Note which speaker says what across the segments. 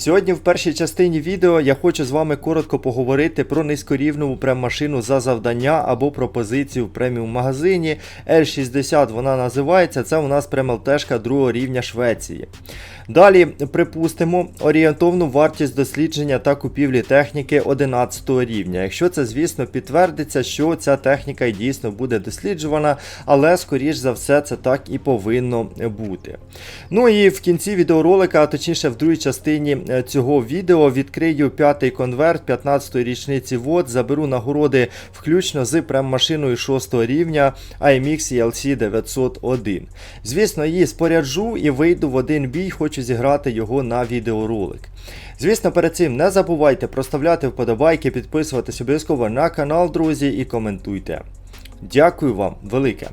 Speaker 1: Сьогодні в першій частині відео я хочу з вами коротко поговорити про низькорівневу прем-машину за завдання або пропозицію в преміум магазині. L60 вона називається. Це у нас прем-ЛТшка другого рівня Швеції. Далі припустимо орієнтовну вартість дослідження та купівлі техніки 11 рівня. Якщо це, звісно, підтвердиться, що ця техніка і дійсно буде досліджувана, але скоріш за все це так і повинно бути. Ну і в кінці відеоролика, а точніше в другій частині цього відео, відкрию п'ятий конверт 15-ї річниці ВОД, заберу нагороди включно з прем-машиною 6 рівня IMX ELC 901. Звісно, її споряджу і вийду в один бій, хочу зіграти його на відеоролик. Звісно, перед цим не забувайте проставляти вподобайки, підписуватись обов'язково на канал, друзі, і коментуйте. Дякую вам велике.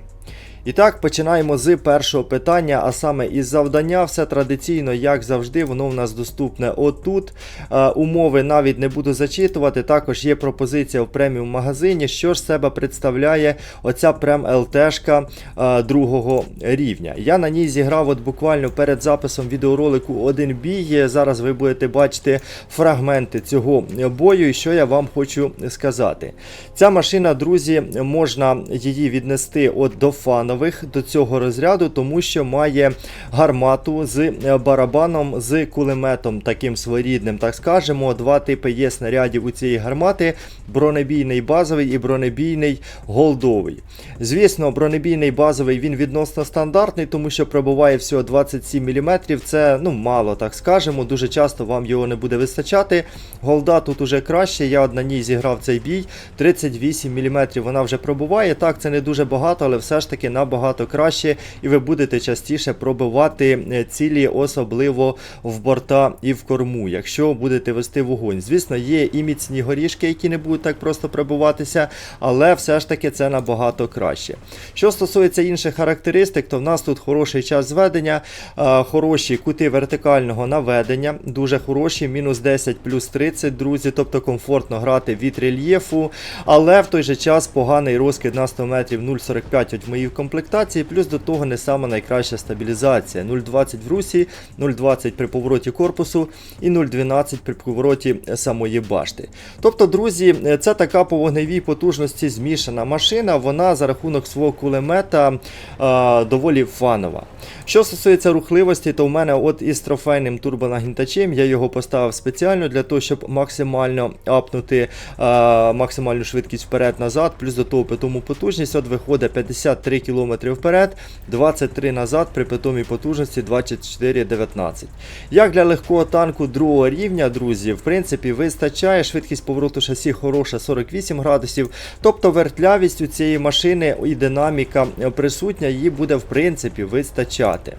Speaker 1: І так, починаємо з першого питання, а саме із завдання. Все традиційно, як завжди, воно в нас доступне отут. Е, умови навіть не буду зачитувати. Також є пропозиція в преміум магазині. Що ж себе представляє оця прем ЛТшка е, другого рівня. Я на ній зіграв от буквально перед записом відеоролику один бій. Зараз ви будете бачити фрагменти цього бою. І що я вам хочу сказати. Ця машина, друзі, можна її віднести от до фанових до цього розряду, тому що має гармату з е, барабаном, з кулеметом таким своєрідним, так скажемо. Два типи є снарядів у цієї гармати: бронебійний базовий і бронебійний голдовий. Звісно, бронебійний базовий він відносно стандартний, тому що пробуває всього 27 мм. Це ну мало, так скажемо. Дуже часто вам його не буде вистачати. Голда тут уже краще. Я на ній зіграв цей бій. 38 мм вона вже пробуває. Так, це не дуже багато, але все ж таки набагато краще, і ви будете частіше пробивати е, цілі, особливо в борта і в корму, якщо будете вести вогонь. Звісно, є і міцні горішки, які не будуть так просто пробиватися, але все ж таки це набагато краще. Що стосується інших характеристик, то в нас тут хороший час зведення, е, хороші кути вертикального наведення, дуже хороші, мінус 10 плюс 30, друзі, тобто комфортно грати від рельєфу, але в той же час поганий розкид на 100 метрів 0,45 от в моїй комплектації, плюс до того не сама найкраща стабілізація. 0,20 в русі, 0,20 при повороті корпусу і 0,12 при повороті самої башти. Тобто, друзі, це така по вогневій потужності змішана машина, вона за рахунок свого кулемета а, доволі фанова. Що стосується рухливості, то в мене от із трофейним турбонагнітачем я його поставив спеціально для того, щоб максимально апнути а, максимальну швидкість вперед-назад, плюс до того питому потужність от виходить 53 км вперед, 23 назад при питомій потужності 24,19. Як для легкого танку другого рівня, друзі, в принципі, вистачає. Швидкість повороту шасі хороша 48 градусів. Тобто вертлявість у цієї машини і динаміка присутня, її буде в принципі вистачати.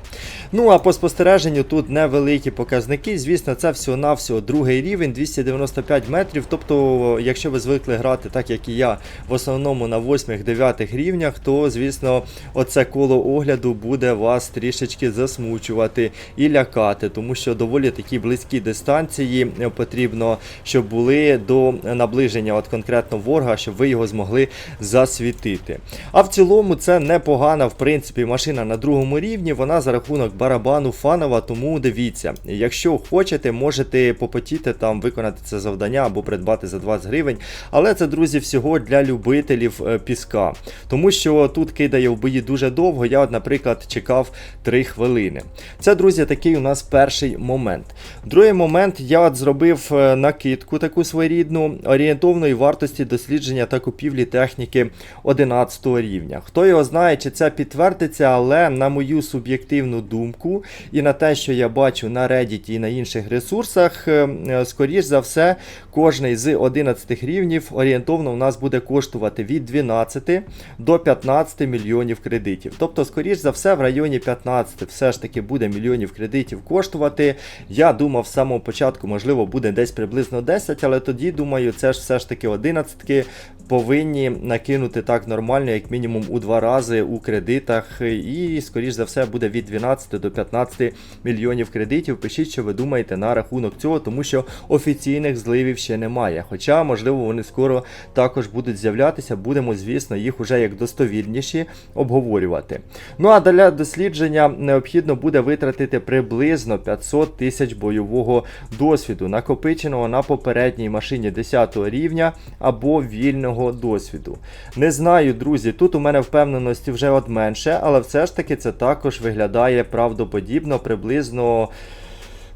Speaker 1: Ну а по спостереженню тут невеликі показники. Звісно, це всього-навсього другий рівень, 295 метрів. Тобто, якщо ви звикли грати так, як і я, в основному на 8-9 рівнях, то, звісно, оце коло огляду буде вас трішечки засмучувати і лякати, тому що доволі такі близькі дистанції потрібно, щоб були до наближення от конкретно ворога, щоб ви його змогли засвітити. А в цілому це непогана, в принципі, машина на другому рівні. Вона за рахунок барабану фанова, тому дивіться, якщо хочете, можете попотіти там, виконати це завдання або придбати за 20 гривень. Але це, друзі, всього для любителів е, піска. Тому що тут кидає в бої дуже довго. Я, от, наприклад, чекав 3 хвилини. Це, друзі, такий у нас перший момент. Другий момент я от зробив е, накидку таку своєрідну орієнтовної вартості дослідження та купівлі техніки 11 рівня. Хто його знає, чи це підтвердиться, але на мою суб'єктивну думку і на те, що я бачу на Reddit і на інших ресурсах, е, е, скоріш за все, кожний з 11 рівнів орієнтовно у нас буде коштувати від 12 до 15 мільйонів кредитів. Тобто, скоріш за все, в районі 15 все ж таки буде мільйонів кредитів коштувати. Я думав з самого початку, можливо, буде десь приблизно 10, але тоді думаю, це ж все ж таки 11 повинні накинути так нормально, як мінімум у два рази у кредитах. І, скоріш за все, буде від 12 до 15 мільйонів кредитів. Пишіть, що ви думаєте на рахунок цього, тому що офіційних зливів ще немає. Хоча, можливо, вони скоро також будуть з'являтися. Будемо, звісно, їх уже як достовірніші обговорювати. Ну а для дослідження необхідно буде витратити приблизно 500 тисяч бойового досвіду, накопиченого на попередній машині 10 рівня або вільного досвіду. Не знаю, друзі, тут у мене впевненості вже от менше, але все ж таки це також виглядає правдоподібно, приблизно.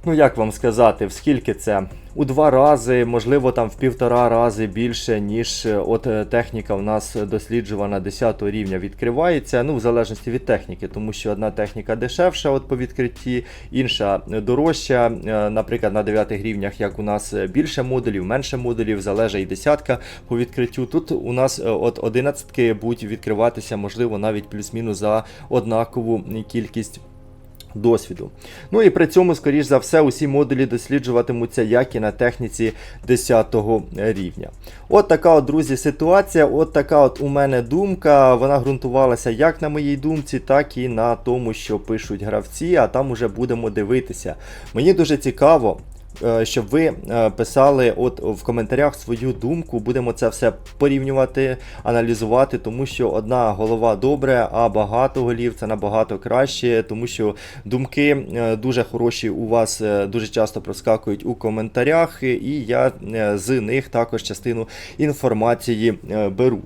Speaker 1: Ну, як вам сказати, в скільки це? У два рази, можливо, там в півтора рази більше, ніж е, от е, техніка в нас досліджувана 10 рівня відкривається. Ну, в залежності від техніки, тому що одна техніка дешевша от по відкритті, інша дорожча. Е, Наприклад, на 9 рівнях, як у нас більше модулів, менше модулів, залежить і десятка по відкриттю. Тут у нас от 11 будуть відкриватися, можливо, навіть плюс-мінус за однакову кількість досвіду. Ну і при цьому, скоріш за все, усі модулі досліджуватимуться як і на техніці 10 рівня. От така, от, друзі, ситуація. От така от у мене думка. Вона ґрунтувалася як на моїй думці, так і на тому, що пишуть гравці, а там уже будемо дивитися. Мені дуже цікаво. Е, Щоб ви е, писали от в коментарях свою думку, будемо це все порівнювати, аналізувати, тому що одна голова добре, а багато голів це набагато краще, тому що думки е, дуже хороші у вас дуже часто проскакують у коментарях, і я з них також частину інформації беру.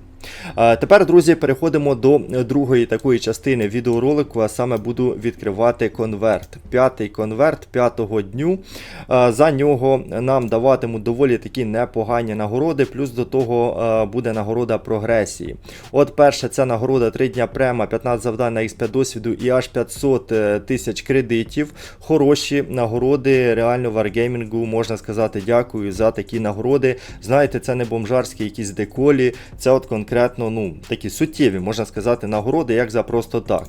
Speaker 1: Тепер, друзі, переходимо до другої такої частини відеоролику, а саме буду відкривати конверт. П'ятий конверт п'ятого дню. За нього нам даватимуть доволі такі непогані нагороди, плюс до того буде нагорода прогресії. От перше, це нагорода 3 дня према, 15 завдань на X5 досвіду і аж 500 е, тисяч кредитів. Хороші нагороди, реально варгеймінгу, можна сказати, дякую за такі нагороди. Знаєте, це не бомжарські якісь деколі, це от конкретно ну, такі суттєві, можна сказати, нагороди, як за просто так.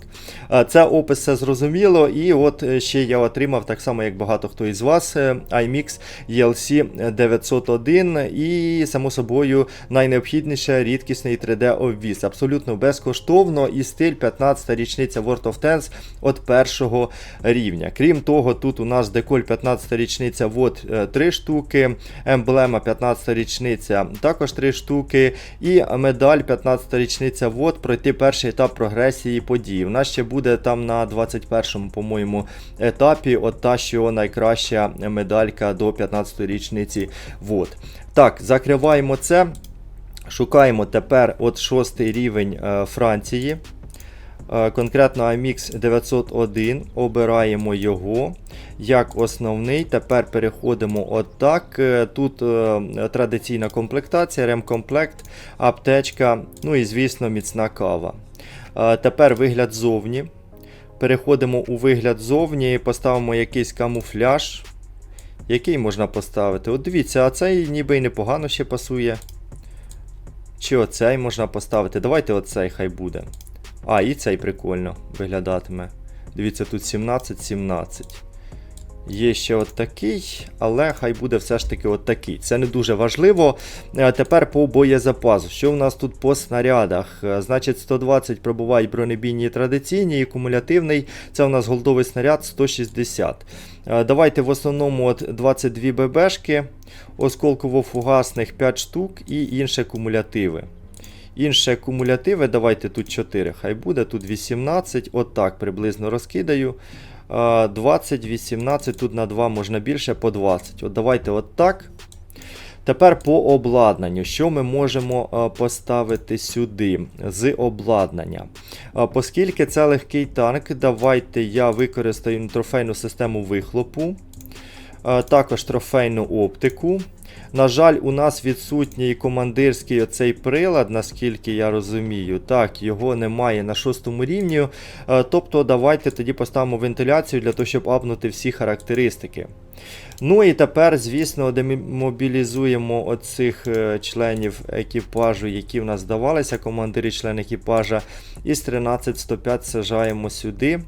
Speaker 1: Е, Це опис все зрозуміло, і от е, ще я отримав, так само як багато хто із вас, е, iMix ELC 901 і, само собою, найнеобхідніше рідкісний 3D обвіз. Абсолютно безкоштовно і стиль 15-та річниця World of Tanks от першого рівня. Крім того, тут у нас деколь 15-та річниця вот 3 штуки, емблема 15-та річниця також 3 штуки, і медаль 15 річниця ВОД пройти перший етап прогресії подій. У нас ще буде там на 21-му, по-моєму, етапі от та, що найкраща медалька до 15-ї річниці. ВОД. Так, закриваємо це. Шукаємо тепер от шостий рівень е, Франції. Е, Конкретно IMX 901, обираємо його як основний. Тепер переходимо отак. Е, Тут е, традиційна комплектація, ремкомплект, аптечка, ну і, звісно, міцна кава. Тепер вигляд зовні. Переходимо у вигляд зовні, поставимо якийсь камуфляж. Який можна поставити? От дивіться, а цей ніби й непогано ще пасує. Чи оцей можна поставити? Давайте оцей хай буде. А, і цей прикольно виглядатиме. Дивіться, тут 17-17. Є ще от такий, але хай буде все ж таки от такий. Це не дуже важливо. Е, Тепер по боєзапасу. Що в нас тут по снарядах? Е, Значить, 120 пробувають бронебійні традиційні і кумулятивний. Це у нас голдовий снаряд 160. Е, Давайте в основному от 22 ББшки, осколково-фугасних 5 штук і інші кумулятиви. Інше кумулятиви, давайте тут 4, хай буде, тут 18, отак приблизно розкидаю. Е, 20, 18, тут на 2 можна більше, по 20. От давайте от так. Тепер по обладнанню. Що ми можемо поставити сюди з обладнання? Оскільки це легкий танк, давайте я використаю трофейну систему вихлопу, також трофейну оптику. На жаль, у нас відсутній командирський оцей прилад, наскільки я розумію. Так, його немає на шостому рівні. Е, Тобто, давайте тоді поставимо вентиляцію для того, щоб апнути всі характеристики. Ну і тепер, звісно, демобілізуємо оцих е, членів екіпажу, які в нас здавалися, командири член екіпажа. Із 13105 сажаємо сюди.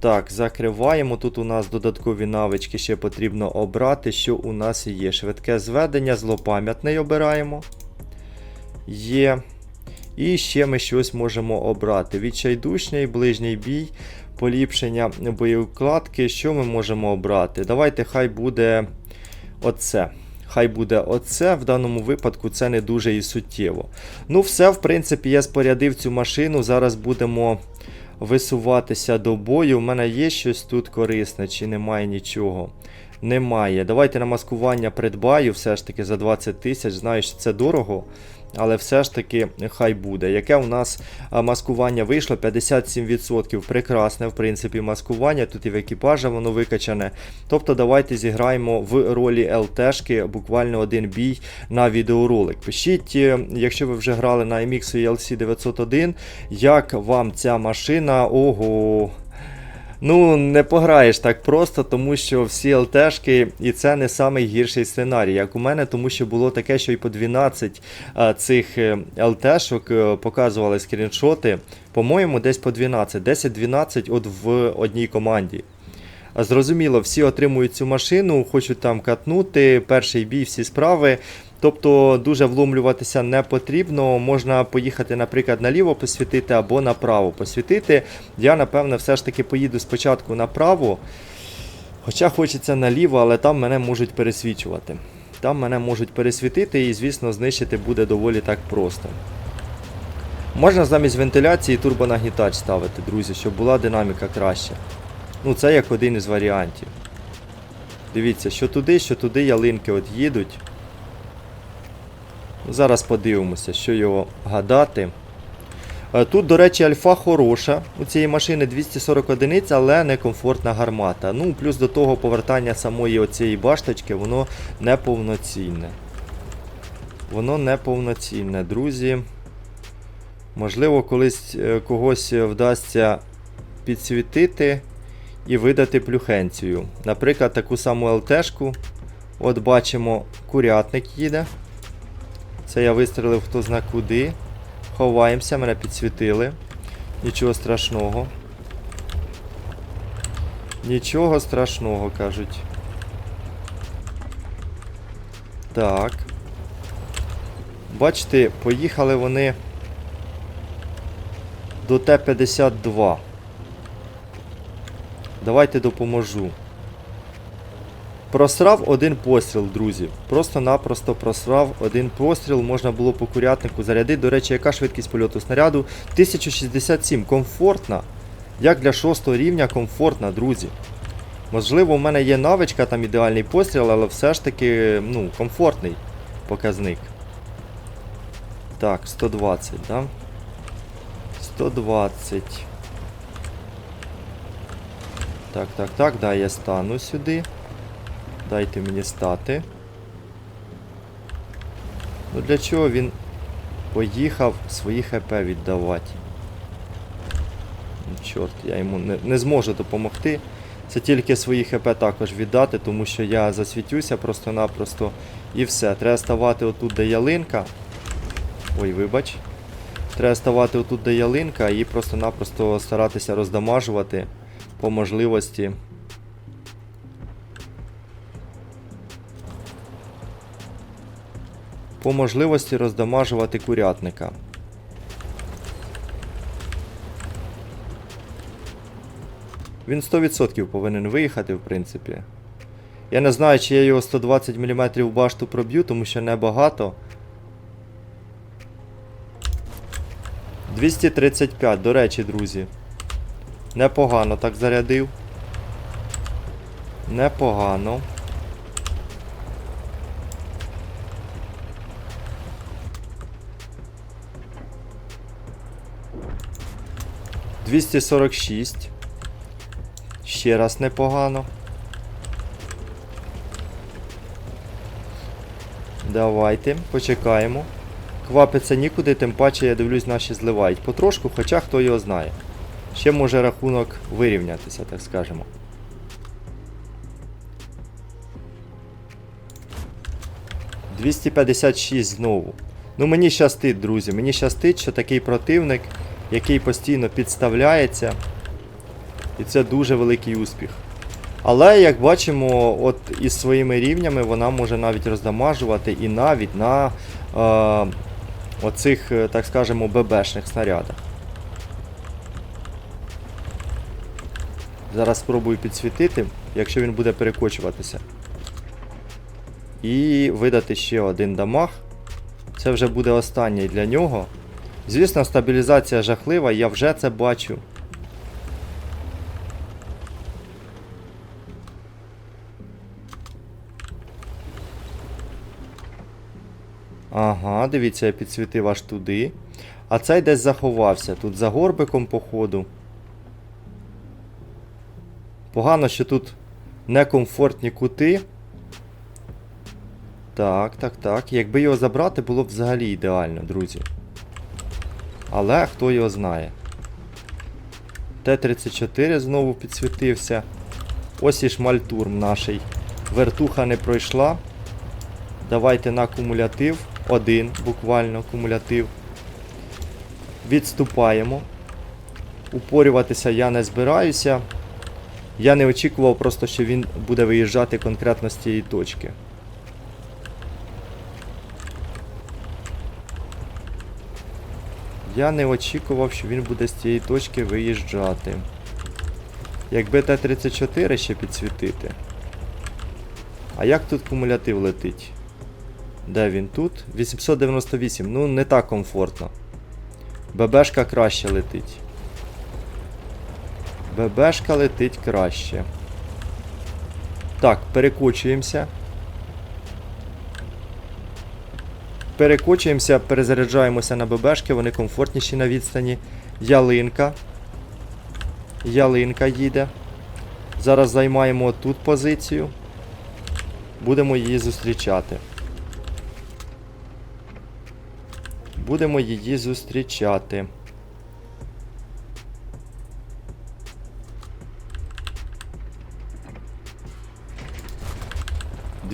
Speaker 1: Так, закриваємо. Тут у нас додаткові навички ще потрібно обрати. Що у нас є? Швидке зведення, злопам'ятний обираємо. Є. І ще ми щось можемо обрати. Відчайдушний, ближній бій, поліпшення боєукладки. Що ми можемо обрати? Давайте хай буде оце. Хай буде оце. В даному випадку це не дуже і суттєво. Ну, все, в принципі, я спорядив цю машину. Зараз будемо висуватися до бою. У мене є щось тут корисне, чи немає нічого? Немає. Давайте на маскування придбаю все ж таки за 20 тисяч. Знаю, що це дорого. Але все ж таки хай буде. Яке у нас маскування вийшло? 57%. Прекрасне, в принципі, маскування. Тут і в екіпажа воно викачане. Тобто давайте зіграємо в ролі ЛТшки буквально один бій на відеоролик. Пишіть, е, якщо ви вже грали на MX ELC 901, як вам ця машина? Ого. Ну, не пограєш так просто, тому що всі ЛТшки, і це не самий гірший сценарій, як у мене, тому що було таке, що і по 12 а, цих е, ЛТшок е, показували скріншоти. По-моєму, десь по 12, 10-12 от в одній команді. Зрозуміло, всі отримують цю машину, хочуть там катнути, перший бій, всі справи. Тобто дуже вломлюватися не потрібно. Можна поїхати, наприклад, наліво посвітити або направо посвітити. Я, напевне, все ж таки поїду спочатку направо. Хоча хочеться наліво, але там мене можуть пересвічувати. Там мене можуть пересвітити і, звісно, знищити буде доволі так просто. Можна замість вентиляції турбонагнітач ставити, друзі, щоб була динаміка краще. Ну, це як один із варіантів. Дивіться, що туди, що туди ялинки от їдуть. Зараз подивимося, що його гадати. Е, Тут, до речі, альфа хороша. У цієї машини 240 одиниць, але не комфортна гармата. Ну, плюс до того повертання самої оцієї башточки, воно неповноцінне. Воно неповноцінне, друзі. Можливо, колись е, когось вдасться підсвітити і видати плюхенцію. Наприклад, таку саму ЛТшку. От бачимо, курятник їде. Це я вистрілив хто зна куди. Ховаємося, мене підсвітили. Нічого страшного. Нічого страшного, кажуть. Так. Бачите, поїхали вони до Т-52. Давайте допоможу. Просрав один постріл, друзі. Просто-напросто просрав один постріл. Можна було по курятнику зарядити. До речі, яка швидкість польоту снаряду? 1067. Комфортна. Як для 6 рівня комфортна, друзі. Можливо, у мене є навичка, там ідеальний постріл, але все ж таки, ну, комфортний показник. Так, 120, да? 120. Так, так, так, да, я стану сюди. Дайте мені стати. Ну для чого він поїхав свої ХП віддавати? Ну, чорт, я йому не, не зможу допомогти. Це тільки свої ХП також віддати, тому що я засвітюся просто-напросто і все. Треба ставати отут, де ялинка. Ой, вибач. Треба ставати отут, де ялинка, і просто-напросто старатися роздамажувати по можливості. По можливості роздамажувати курятника. Він 100% повинен виїхати, в принципі. Я не знаю, чи я його 120 мм в башту проб'ю, тому що небагато. 235, до речі, друзі. Непогано так зарядив. Непогано. Двісті сорок шість. Ще раз непогано. Давайте, почекаємо. Квапиться нікуди, тим паче, я дивлюсь, наші зливають потрошку, хоча хто його знає. Ще може рахунок вирівнятися, так скажемо. «256 знову. Ну мені щастить, друзі. Мені щастить, що такий противник, який постійно підставляється. І це дуже великий успіх. Але, як бачимо, от із своїми рівнями вона може навіть роздамажувати і навіть на е, оцих, е, так скажемо, ББшних снарядах. Зараз спробую підсвітити, якщо він буде перекочуватися. і видати ще один дамаг. Це вже буде останній для нього. Звісно, стабілізація жахлива, я вже це бачу. Ага, дивіться, я підсвітив аж туди. А цей десь заховався. Тут за горбиком, походу. Погано, що тут некомфортні кути. Так, так, так. Якби його забрати, було б взагалі ідеально, друзі. Але хто його знає. Т-34 знову підсвітився. Ось і шмальтурм наший. Вертуха не пройшла. Давайте на кумулятив. Один буквально кумулятив. Відступаємо. Упорюватися я не збираюся. Я не очікував просто, що він буде виїжджати конкретно з цієї точки. Я не очікував, що він буде з цієї точки виїжджати. Якби Т-34 ще підсвітити. А як тут кумулятив летить? Де він тут? 898. Ну, не так комфортно. ББшка краще летить. ББшка летить краще. Так, перекочуємося. Перекочуємося, перезаряджаємося на ББшки, вони комфортніші на відстані. Ялинка. Ялинка їде. Зараз займаємо тут позицію. Будемо її зустрічати. Будемо її зустрічати.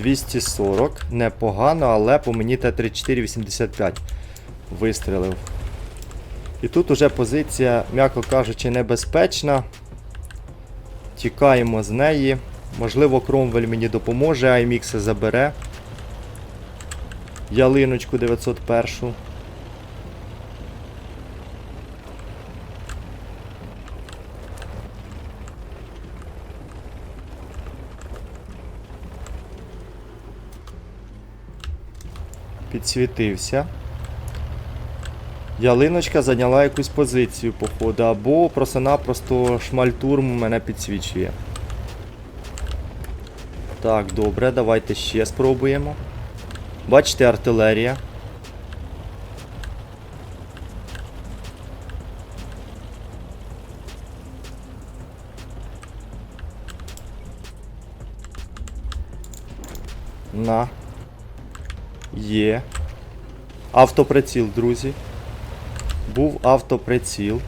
Speaker 1: Двісті сорок. Непогано, але по мені Т-34-85 вистрілив. І тут уже позиція, м'яко кажучи, небезпечна. Тікаємо з неї. Можливо, Кромвель мені допоможе, IMX забере. Ялиночку 901. Підсвітився. Ялиночка зайняла якусь позицію, походу, або просто-напросто шмальтурм мене підсвічує. Так, добре, давайте ще спробуємо. Бачите, артилерія. На. Є. Автоприціл, друзі. Був автоприціл.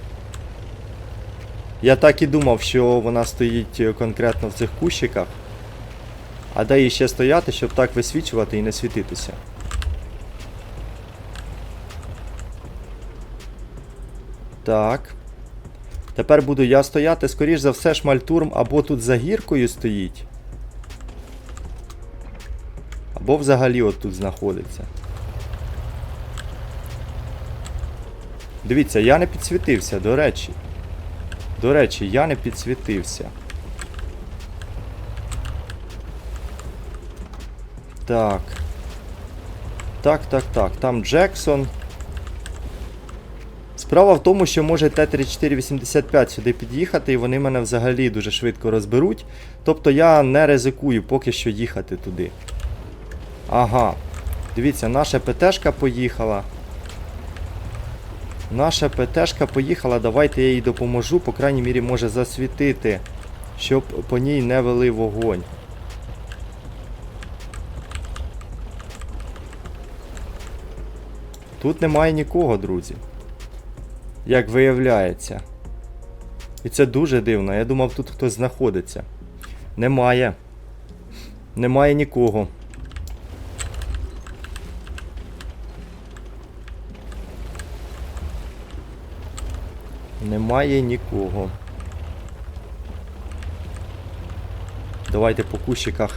Speaker 1: Я так і думав, що вона стоїть е, конкретно в цих кущиках. А де їй ще стояти, щоб так висвічувати і не світитися. Так. Тепер буду я стояти, скоріш за все, шмальтурм або тут за гіркою стоїть. Або взагалі от тут знаходиться. Дивіться, я не підсвітився, до речі. До речі, я не підсвітився. Так. Так, так, так. Там Джексон. Справа в тому, що може Т-3485 сюди під'їхати, і вони мене взагалі дуже швидко розберуть. Тобто я не ризикую поки що їхати туди. Ага. Дивіться, наша ПТшка поїхала. Наша ПТшка поїхала, давайте я їй допоможу, по крайній мірі може засвітити, щоб по ній не вели вогонь. Тут немає нікого, друзі. Як виявляється. І це дуже дивно. Я думав, тут хтось знаходиться. Немає. Немає нікого. Немає нікого. Давайте по кущиках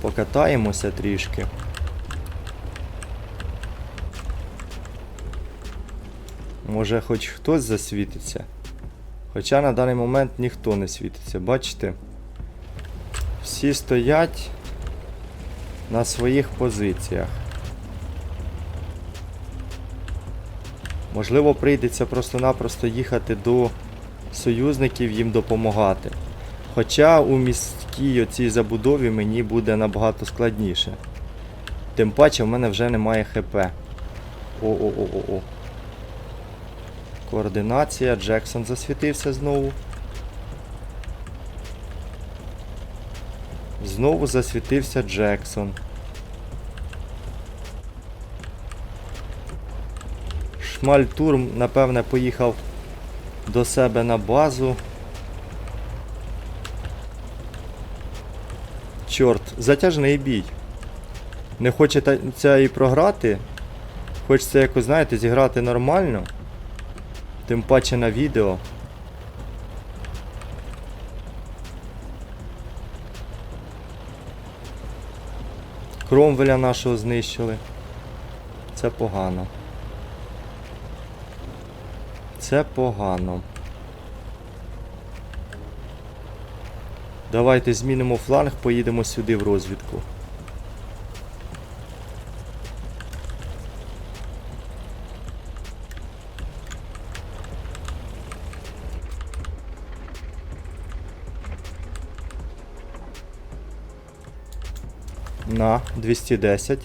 Speaker 1: покатаємося трішки. Може хоч хтось засвітиться. Хоча на даний момент ніхто не світиться, бачите? Всі стоять. на своїх позиціях. Можливо, прийдеться просто-напросто їхати до союзників їм допомагати. Хоча у міській оцій забудові мені буде набагато складніше. Тим паче в мене вже немає ХП. О-о-о-о-о. Координація. Джексон засвітився знову. Знову засвітився Джексон. Шмальтурм, напевне, поїхав до себе на базу. Чорт, затяжний бій. Не хочеться і програти. Хочеться якось, знаєте, зіграти нормально. Тим паче на відео. Кромвеля нашого знищили. Це погано. Це погано. Давайте змінимо фланг, поїдемо сюди в розвідку. На, 210.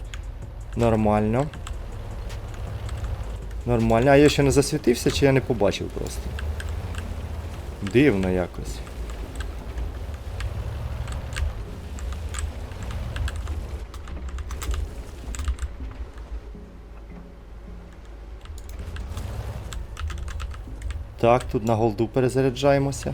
Speaker 1: Нормально. Нормально. А я ще не засвітився, чи я не побачив просто? Дивно якось. Так, тут на голду перезаряджаємося.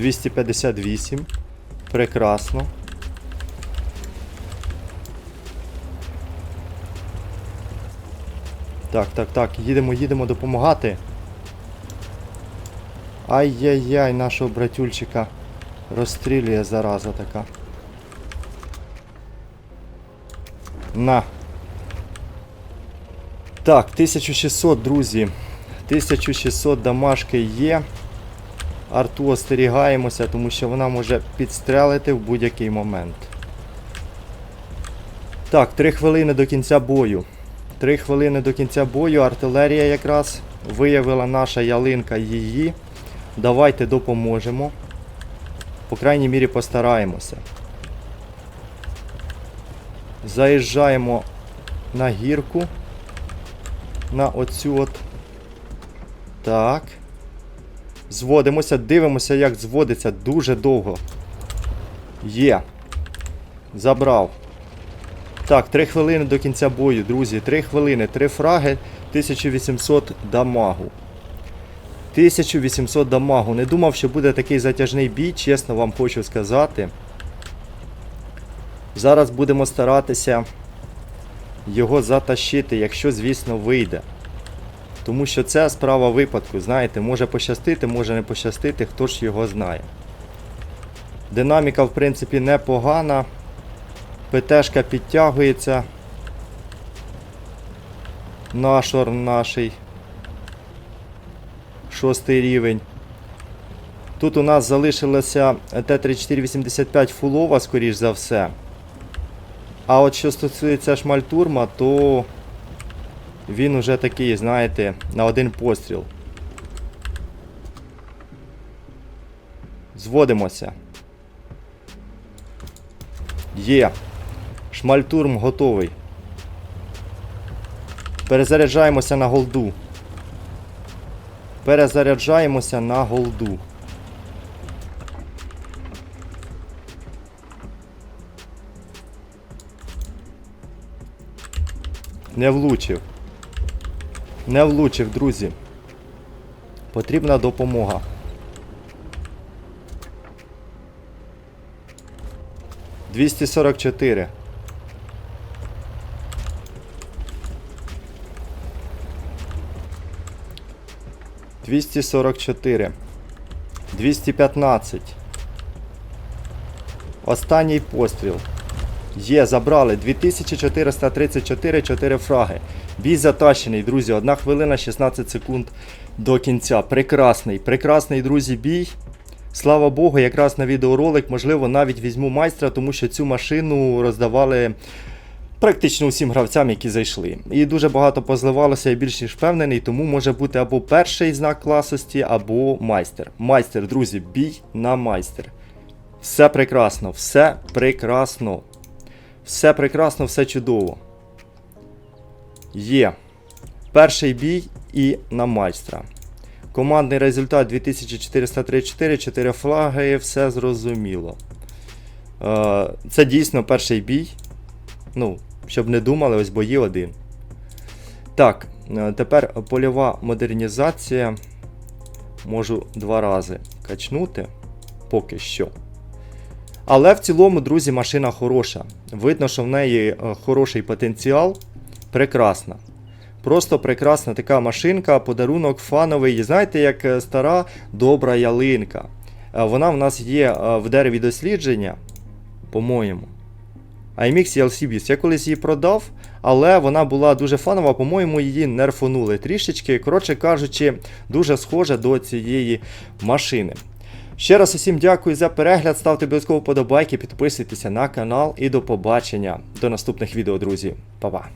Speaker 1: Двісті п'ятдесят вісім. Прекрасно. Так, так, так, їдемо, їдемо допомагати. Ай-яй-яй, нашого братюльчика розстрілює зараза така. На. Так, 1600, друзі. 1600 дамашки є. Арту остерігаємося, тому що вона може підстрелити в будь-який момент. Так, 3 хвилини до кінця бою. 3 хвилини до кінця бою. Артилерія якраз виявила наша ялинка її. Давайте допоможемо. По крайній мірі постараємося. Заїжджаємо на гірку. На оцю от. Так. Зводимося, дивимося, як зводиться дуже довго. Є. Забрав. Так, 3 хвилини до кінця бою, друзі. 3 хвилини, 3 фраги, 1800 дамагу. 1800 дамагу. Не думав, що буде такий затяжний бій, чесно вам хочу сказати. Зараз будемо старатися його затащити, якщо, звісно, вийде. Тому що це справа випадку, знаєте, може пощастити, може не пощастити, хто ж його знає. Динаміка, в принципі, непогана. ПТшка підтягується. Нашор наший. Шостий рівень. Тут у нас залишилося Т-3485 фулова, скоріш за все. А от що стосується шмальтурма, то він уже такий, знаєте, на один постріл. Зводимося. Є. Шмальтурм готовий. Перезаряджаємося на голду. Перезаряджаємося на голду. Не влучив. Не влучив, друзі. Потрібна допомога. Двісті сорок чотири. Двісті сорок чотири. Двісті п'ятнадцять. Останній постріл. Є, забрали 2434 4 фраги. Бій затащений, друзі. 1 хвилина 16 секунд до кінця. Прекрасний, прекрасний, друзі, бій. Слава Богу, якраз на відеоролик, можливо, навіть візьму майстра, тому що цю машину роздавали практично усім гравцям, які зайшли. І дуже багато позливалося, я більш ніж впевнений, тому може бути або перший знак класості, або майстер. Майстер, друзі, бій на майстер. Все прекрасно, все прекрасно. Все прекрасно, все чудово. Є. Перший бій і на майстра. Командний результат 2434, 4 флаги, все зрозуміло. Е, Це дійсно перший бій. Ну, щоб не думали, ось бої один. Так, е, тепер польова модернізація. Можу два рази качнути. Поки що. Але в цілому, друзі, машина хороша. Видно, що в неї е, хороший потенціал. Прекрасна. Просто прекрасна така машинка, подарунок фановий. Знаєте, як е, стара добра ялинка. Е, Вона в нас є в дереві дослідження, по-моєму. IMX LCBs. Я колись її продав, але вона була дуже фанова, по-моєму, її нерфонули трішечки. Коротше кажучи, дуже схожа до цієї машини. Ще раз усім дякую за перегляд. Ставте обов'язково подобайки, підписуйтеся на канал і до побачення. До наступних відео, друзі. Па-па.